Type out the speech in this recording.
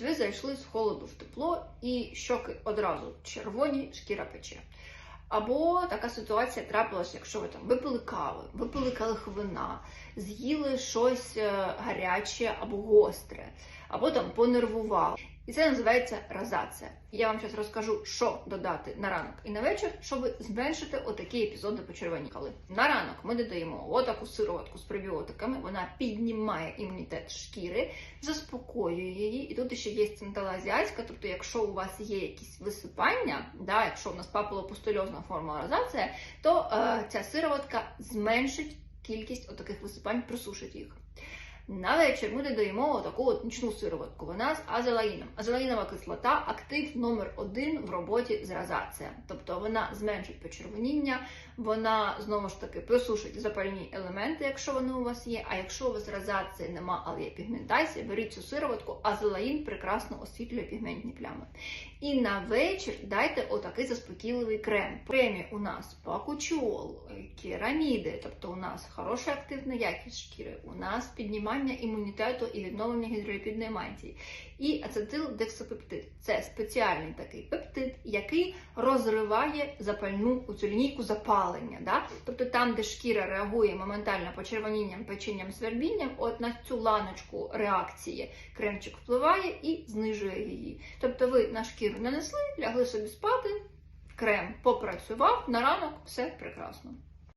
Ви зайшли з холоду в тепло і щоки одразу червоні, шкіра пече. Або така ситуація трапилася, якщо ви там випили кави, випили келих вина, з'їли щось е, гаряче або гостре, або там понервували. І це називається розація. Я вам зараз розкажу, що додати на ранок і на вечір, щоб зменшити отакі епізоди почервоніли. На ранок ми додаємо отаку сироватку з пребіотиками, вона піднімає імунітет шкіри, заспокоює її. І тут ще є центала азіатська, тобто, якщо у вас є якісь висипання, да, якщо у нас папулопустульозна форма розація, то е, ця сироватка зменшить кількість отаких висипань, присушить їх. На вечір ми додаємо таку от нічну сироватку. Вона з азелаїном. Азелаїнова кислота актив номер один в роботі з розація. Тобто вона зменшить почервоніння, вона знову ж таки присушить запальні елементи, якщо вони у вас є. А якщо у вас розації нема, але є пігментація, беріть цю сироватку, азелаїн прекрасно освітлює пігментні плями. І на вечір дайте отакий заспокійливий крем. Кремі у нас пакучол, кераміди, тобто у нас хороша активна якість шкіри, у нас піднімання імунітету і відновлення гідроліпідної мантії. І ацетилдексопептид це спеціальний такий пептид, який розриває запальну цю лінійку запалення. Да? Тобто там, де шкіра реагує моментально почервонінням, печінням, свербінням, от на цю ланочку реакції кремчик впливає і знижує її. Тобто ви на шкіру нанесли, лягли собі спати, крем попрацював, на ранок все прекрасно.